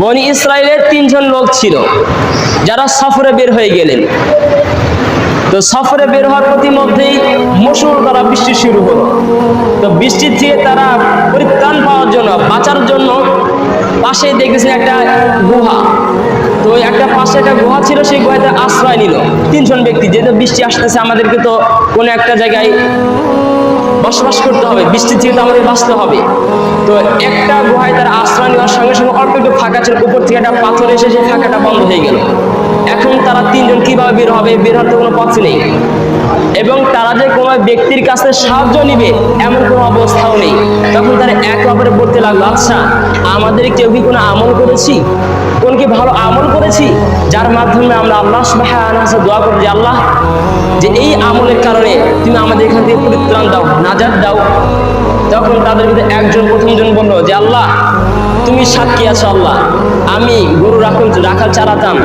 বনি ইসরায়েলের তিনজন লোক ছিল, যারা সফরে বের হয়ে গেলেন। তো সফরে বের হওয়ার প্রতিমধ্যেই মশুর দ্বারা বৃষ্টি শুরু হলো। তো বৃষ্টির থেকে তারা পরিত্রাণ পাওয়ার জন্য, বাঁচার জন্য পাশে দেখেছেন একটা গুহা। তো একটা পাশে একটা গুহা ছিল, সেই গুহাতে আশ্রয় নিল। তিনজন ব্যক্তি, যেহেতু বৃষ্টি আসতেছে, আমাদেরকে তো কোনো একটা জায়গায় বসবাস করতে হবে বৃষ্টি থেকে তো আমাদের বাঁচতে হবে। তো একটা গুহায় তার আশ্রয় নেওয়ার সঙ্গে সঙ্গে অল্প একটু ফাঁকা ছিল, উপর থেকে একটা পাথর এসে সেই ফাঁকাটা বন্ধ হয়ে গেল। এখন তারা তিনজন কীভাবে বের হবে, বের হতে কোনো পথ নেই। এবং তারা যে কোনো ব্যক্তির কাছে সাহায্য নিবে, এমন কোনো অবস্থাও নেই। তখন তারা একে অপরে পড়তে লাগল আচ্ছা আমাদের কেউ কি কোনো আমল করেছি? কোন কি ভালো আমল করেছি? যার মাধ্যমে আমরা আল্লাহ সুবহানাহু দোয়া করি যে, আল্লাহ, যে এই আমলের কারণে তুমি আমাদের এখান থেকে পরিত্রাণ দাও, নাজাত দাও। তখন তাদের ভিতরে একজন, প্রথমজন বলল যে, আল্লাহ, তুমি সাক্ষী আছো, আল্লাহ। আমি গরু রাখল, রাখাল চালাতাম।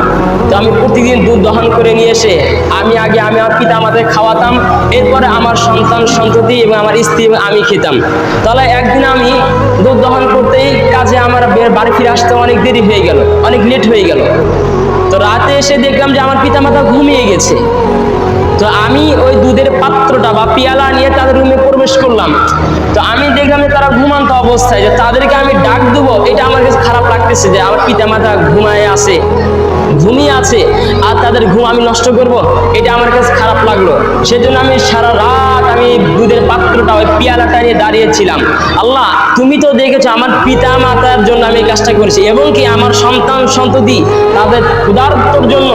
তো আমি প্রতিদিন দুধ দহন করে নিয়ে এসে, আমি আগে আমি আমার পিতা আমাদের খাওয়াতাম, এরপরে আমার সন্তান সন্ততি এবং আমার স্ত্রী আমি খেতাম। তাহলে একদিন আমি দুধ দহন বে- বাড়ি ফিরে আসতে অনেক দেরি হয়ে গেল, অনেক লেট হয়ে গেল। তো রাতে এসে দেখলাম যে আমার পিতা মাতা ঘুমিয়ে গেছে। তো আমি ওই দুধের পাত্রটা বা পেয়ালা নিয়ে তাদের রুমে প্রবেশ করলাম। তো আমি দেখলাম যে তারা ঘুমান্ত অবস্থায়, যে তাদেরকে আমি ডাক দেবো, এটা আমার কাছে খারাপ লাগতেছে যে আমার পিতা মাতা ঘুমায় আছে, ঘুমিয়ে আছে, আর তাদের ঘুম আমি নষ্ট করব, এটা আমার কাছে খারাপ লাগল। সেজন্য আমি সারা রাত আমি দুধের পাত্রটা ওই পেয়ালাটা নিয়ে দাঁড়িয়েছিলাম। আল্লাহ, তুমি তো দেখেছ আমার পিতা মাতার জন্য আমি কাজটা করেছি এবং কি আমার সন্তান সন্ততি তাদের ক্ষুধার্তর জন্য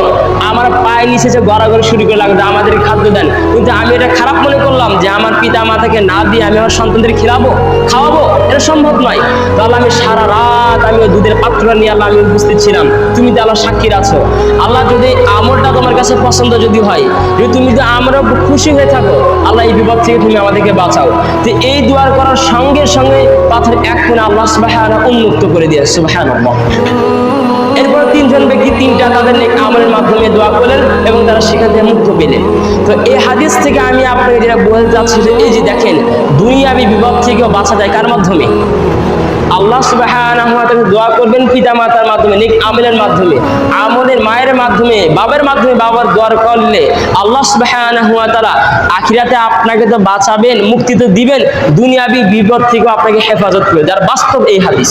আমার পায়ে নিচে যে গড়াগড়ি শুরু করে লাগবে আমাদের খাদ্য দেন। কিন্তু আমি এটা খারাপ মনে করলাম যে আমার পিতা মাতাকে না দিয়ে আমি আমার সন্তানদের খেলাবো, খাওয়াবো, এটা সম্ভব নয়। তাহলে আমি সারা রাত আমি ওই দুধের পাত্র নিয়ে আল্লাহ আমি উপস্থিত ছিলাম। তুমি তো আল্লাহ সাক্ষীর আছো। আল্লাহ, যদি আমলটা তোমার কাছে পছন্দ যদি হয়, যদি তুমি যদি আমরা খুশি হয়ে থাকো, আল্লাহ এই বিপদ থেকে তুমি আমাদেরকে বাঁচাও। তো এই দোয়ার করার সঙ্গে সঙ্গে পাথর এক কোণে আল্লাহ সুবাহানা উন্মুক্ত করে দিয়ে সুবাহান এরপর তিনজন ব্যক্তি তিনটা তাদের আমলের মাধ্যমে দোয়া করলেন এবং তারা সেখান থেকে মুক্ত পেলেন। তো এই হাদিস থেকে আমি আপনাকে যেটা বলতে চাচ্ছি যে, এই যে দেখেন, দুনিয়াবি বিপদ থেকেও বাঁচা যায় কার মাধ্যমে? আল্লাহ তাআলা দোয়া করবেন পিতা মাতার মাধ্যমে, নিক আমলের মাধ্যমে, আমলের মায়ের মাধ্যমে, বাবার মাধ্যমে বাবার দোয়ার করলে আল্লাহ তারা আখিরাতে আপনাকে তো বাঁচাবেন, মুক্তি তো দিবেন, দুনিয়াবি বিপদ থেকেও আপনাকে হেফাজত করবে। যার বাস্তব এই হাদিস।